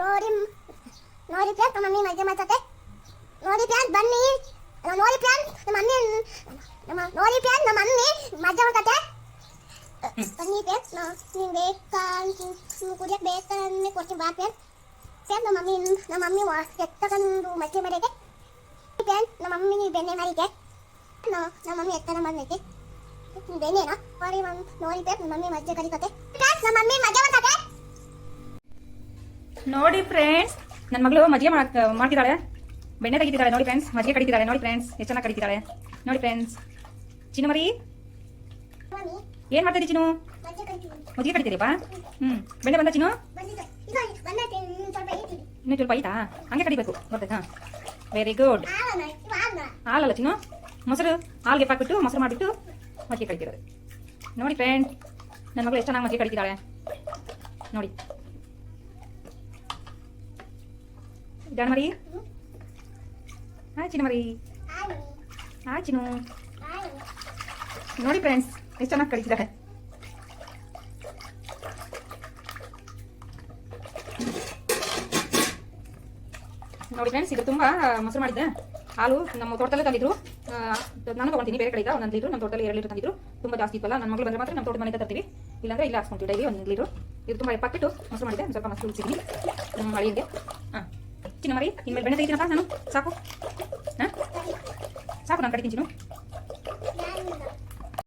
ನೋಡಿ ನೋಡಿ ಪ್ಯಾನ್ ನಮ್ಮ ಮಮ್ಮಿ ಮಜ್ಜೆ ಮಾಡ್ತತೆ ನೋಡಿ ಪ್ಯಾನ್ ಬನ್ನಿ. ನೋಡಿ ಪ್ಯಾನ್ ನಮ್ಮ ಮಮ್ಮಿ, ನಮ್ಮ, ನೋಡಿ ಪ್ಯಾನ್ ನಮ್ಮ ಮಮ್ಮಿ ಮಜ್ಜೆ ಮಾಡ್ತತೆ ಬನ್ನಿ ಫ್ರೆಂಡ್ಸ್ ನೀನು ಬೇಕಾ ಕುಡಿಯಕ್ಕೆ ಬೇಕಾ ಅಂದ್ರೆ ಕೊಡ್ತೀನಿ. ಬಾ ಪ್ಯಾನ್ ಪ್ಯಾನ್ ನಮ್ಮ ಮಮ್ಮಿ ನಮ್ಮ ಮಮ್ಮಿ ಎತ್ತಕೊಂಡು ಮಜ್ಜೆ ಮಾಡಿದೆ ಪ್ಯಾನ್ ನಮ್ಮ ಮಮ್ಮಿ ಬೆಣ್ಣೆ ಮಾಡಿದೆ ನಮ್ಮ ಮಮ್ಮಿ ಎತ್ತರ ಬಂದೈತೆ ಬೆಣ್ಣೆನಾ? ನೋಡಿ ಮಮ್ಮಿ ನೋಡಿ ಪ್ಯಾನ್ ನಮ್ಮ ಮಮ್ಮಿ ಮಜ್ಜೆ ಕರಿತತೆ ಪ್ಯಾನ್ ನಮ್ಮ ಮಮ್ಮಿ ಮಜ್ಜೆ ಮಾಡ್ತತೆ ನೋಡಿ ಫ್ರೆಂಡ್ಸ್ ನನ್ನ ಮಗಳು ಮಜ್ಜಿಗೆ ಮಾಡಕ್ ಮಾಡ್ತಿದ್ದಾಳೆ. ಬೆಣ್ಣೆ ತೆಗಿತಿದ್ದಾಳೆ, ನೋಡಿ ಫ್ರೆಂಡ್ಸ್ ಮಜ್ಜಿಗೆ ಕಡಿತಿದ್ದಾಳೆ, ನೋಡಿ ಫ್ರೆಂಡ್ಸ್ ಎಷ್ಟು ಚೆನ್ನಾಗಿ ಕಡಿತಿದ್ದಾಳೆ. ನೋಡಿ ಫ್ರೆಂಡ್ಸ್ ಚಿನ್ನು ಮರಿ ಏನ್ ಮಾಡ್ತಿದ್ದಿ ಚಿನ್ನು? ಮಜ್ಜೆ ಮಜ್ಜಿಗೆ ಕಡಿತೀರಿಪ್ಪ ಹ್ಮ್. ಬೆಣ್ಣೆ ಬಂದ ಚಿನ್ನು? ಇನ್ನೂ ಸ್ವಲ್ಪ ಐತಾ? ಹಂಗೆ ಕಡಿಬೇಕು, ಗೊತ್ತಾಯ್ತಾ? ವೆರಿ ಗುಡ್ ಹಾಲಲ್ಲ ಚಿನ್ನು? ಮೊಸರು ಹಾಲ್ಗೆ ಹಾಕ್ಬಿಟ್ಟು ಮೊಸರು ಮಾಡಿಬಿಟ್ಟು ಮಜ್ಜಿಗೆ ಕಡಿತಿರೋದು. ನೋಡಿ ಫ್ರೆಂಡ್ ನನ್ನ ಮಗಳು ಎಷ್ಟು ಚೆನ್ನಾಗಿ ಮಜ್ಜಿಗೆ ಕಡಿತಿದ್ದಾಳೆ. ನೋಡಿ. ಜಾಣ ಮರಿ ಹಾಯ್ ಚಿನ್ನ ಮರಿ ಹಾಯ್ ಚಿನ್ನು. ನೋಡಿ ಫ್ರೆಂಡ್ಸ್ ಎಷ್ಟು ಚೆನ್ನಾಗಿ ಕಳಿಸಿದ್ದಾರೆ. ನೋಡಿ ಫ್ರೆಂಡ್ಸ್ ಇದು ತುಂಬಾ ಮೊಸರು ಮಾಡಿದ್ದೆ. ಹಾಲು ನಮ್ಮ ತೋಟದಲ್ಲೇ ತಂದಿದ್ರು. ನಾನು ತಗೊಂತೀನಿ, ಬೇರೆ ಕಡೆಯಿಂದ ಒಂದೊಂದು ಲೀಟ್ರು, ನಮ್ಮ ತೋಟದಲ್ಲಿ ಎರಡು ಲೀಟರ್ ತಂದಿದ್ರು. ತುಂಬಾ ಜಾಸ್ತಿ ಇತ್ತಲ್ಲ, ನನ್ನ ಮಗಳು ಬಂದ್ರೆ ಮಾತ್ರ ನಮ್ಮ ತೋಟದ ಮನೆಯಿಂದ ತರ್ತೀವಿ. ಇಲ್ಲಾಂದ್ರೆ ಇಲ್ಲ, ಹಾಕ್ಸ್ಕೊಂತೀವಿ ಡೈಲಿ ಒಂದು ಲೀಟ್ರು. ಇದು ತುಂಬಾ ಎಪ್ಪಾಕ್ಬಿಟ್ಟು ಮೊಸರು ಮಾಡಿದೆ ಸ್ವಲ್ಪ ಮೊಸರು ಉಳಿಸಿದ್ದೀನಿ ನಮ್ಮ ಹಾಂ ಚಿನ್ನ ಮರಿ ಇನ್ಮೇಲೆ ಬೆಣ್ಣೆ ತೆಗಿತೀನಪ್ಪ ನಾನು. ಸಾಕು. ಹಾಂ? ಸಾಕು ನಾನು ಕಡಿತೀನಿ ಚಿನ್ನು.